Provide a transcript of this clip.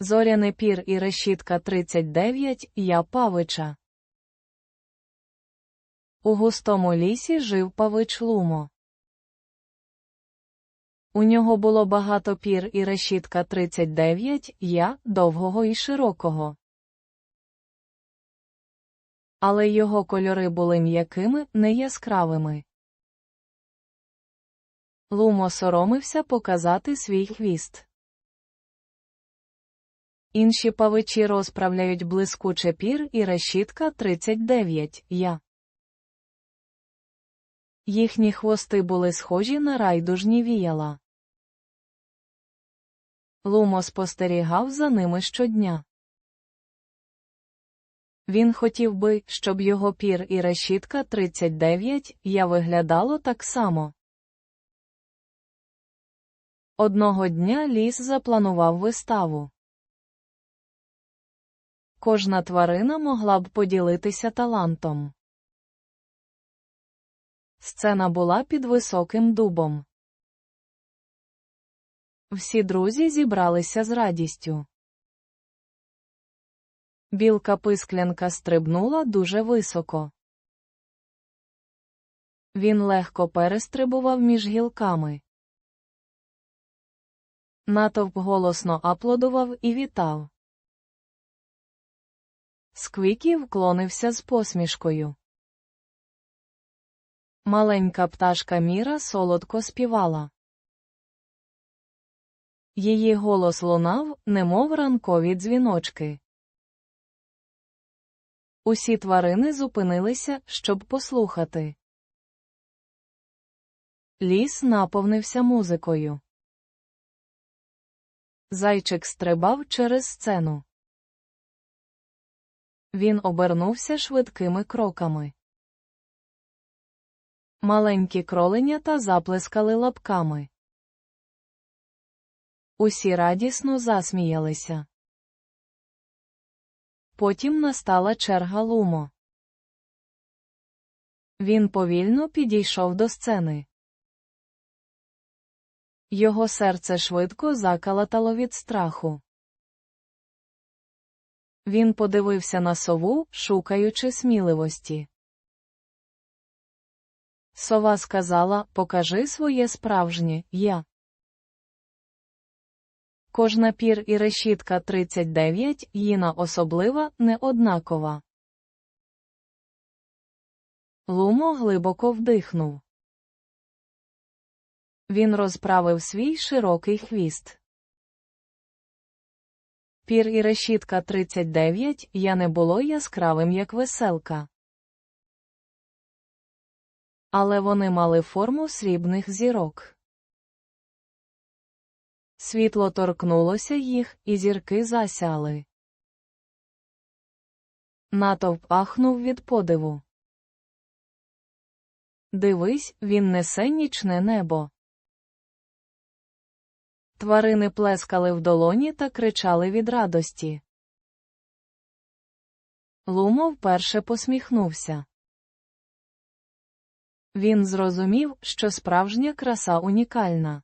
Зоряний пір і решітка 39 Я павича. У густому лісі жив павич Лумо. У нього було багато пір і решітка 39 Я довгого і широкого. Але його кольори були м'якими, не яскравими. Лумо соромився показати свій хвіст. Інші павичі розправляють блискуче пір і решітка 39 Я. Їхні хвости були схожі на райдужні віяла. Лумо спостерігав за ними щодня. Він хотів би, щоб його пір і решітка 39 я виглядало так само. Одного дня ліс запланував виставу. Кожна тварина могла б поділитися талантом. Сцена була під високим дубом. Всі друзі зібралися з радістю. Білка писклянка стрибнула дуже високо. Він легко перестрибував між гілками. Натовп голосно аплодував і вітав. Сквікі вклонився з посмішкою. Маленька пташка Міра солодко співала. Її голос лунав, немов ранкові дзвіночки. Усі тварини зупинилися, щоб послухати. Ліс наповнився музикою. Зайчик стрибав через сцену. Він обернувся швидкими кроками. Маленькі кроленята заплескали лапками. Усі радісно засміялися. Потім настала черга Лумо. Він повільно підійшов до сцени. Його серце швидко закалатало від страху. Він подивився на сову, шукаючи сміливості. Сова сказала Покажи своє справжнє я. Кожна пір і решітка 39 їна особлива, не однакова. Лумо глибоко вдихнув. Він розправив свій широкий хвіст. Пір і решітка 39 я не було яскравим, як веселка. Але вони мали форму срібних зірок. Світло торкнулося їх, і зірки засяли. Натовп ахнув від подиву. Дивись, він несе нічне небо. Тварини плескали в долоні та кричали від радості. Лумо вперше посміхнувся. Він зрозумів, що справжня краса унікальна.